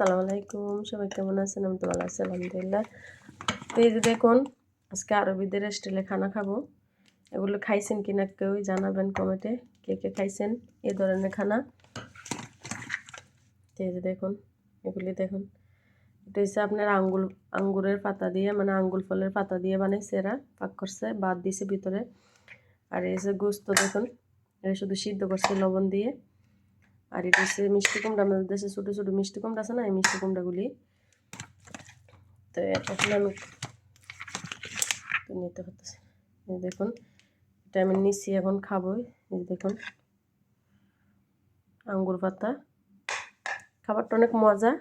আসসালামু আলাইকুম। সবাই কেমন আছেন? আমি তো ভালো আছি, আলহামদুলিল্লাহ। তো এই যে দেখুন, আজকে আরবিদের স্টাইলে খানা খাব। এগুলো খাইছেন কিনা কেউ জানাবেন কমেন্টে, কে কে খাইছেন এই ধরনের খানা। তো এই যে দেখুন, এগুলি দেখুন। এটা হচ্ছে আপনার আঙ্গুল, আঙ্গুরের পাতা দিয়ে মানে আঙ্গুল ফলের পাতা দিয়ে বানাইছে এরা, পাক করছে, বাদ দিছে ভিতরে। আর এই যে গোস্ত দেখুন, এটা শুধু সিদ্ধ করছে লবণ দিয়ে। আর এটা হচ্ছে মিষ্টি কুমড়া, আমাদের দেশে ছোটো ছোটো মিষ্টি কুমড়া আছে না, এই মিষ্টি কুমড়াগুলি। তো এখন আমি নিতে পারতেছি। দেখুন, এটা আমি নিচ্ছি এখন খাব। এই দেখুন, আঙ্গুর পাতা। খাবারটা অনেক মজা।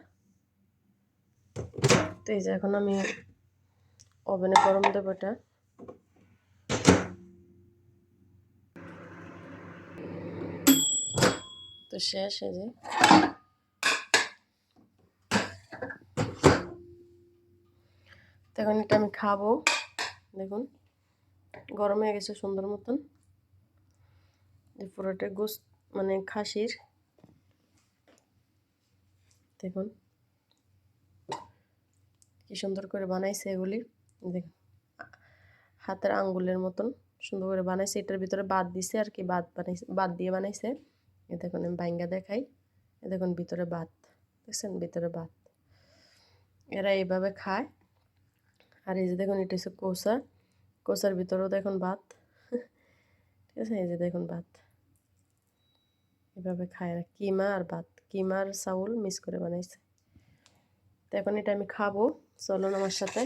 তো এই যে এখন আমি ওভেনে গরম দেবো এটা। তো শেষ এই যে। এখন এটা আমি খাব, দেখুন। গরম হয়ে গেছে সুন্দর মতন। পুরোটা গোস মানে খাসির। দেখুন। কি সুন্দর করে বানাইছে এগুলি। দেখুন হাতের আঙ্গুলের মতন সুন্দর করে বানাইছে। এটার ভিতরে বাদ দিছে আর কি, বাদ বানাইছে, বাদ দিয়ে বানাইছে। এ দেখুন, আমি বাইঙ্গা দেখাই। এ দেখুন, ভিতরে ভাত। দেখছেন? ভিতরে ভাত। এরা এইভাবে খায়। আর এই যে দেখুন, এটা হচ্ছে কোসা কোসার ভিতরেও দেখুন ভাত। ঠিক আছে? এই যে দেখুন ভাত। এভাবে খায় আর কিমা আর ভাত। কিমা আর চাউল মিক্স করে বানাইছে। তো এখন এটা আমি খাব। চলুন আমার সাথে।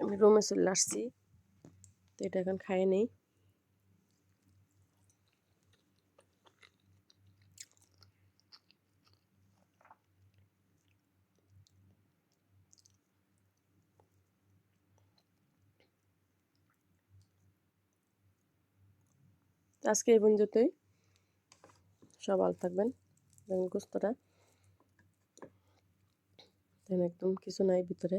আমি রুমে চলে আসছি। তো এটা এখন খাই নেই। আজকে এই পর্যন্তই। সব ভালো থাকবেন। দেখুন গোস্তটা একদম কিছু নাই ভিতরে।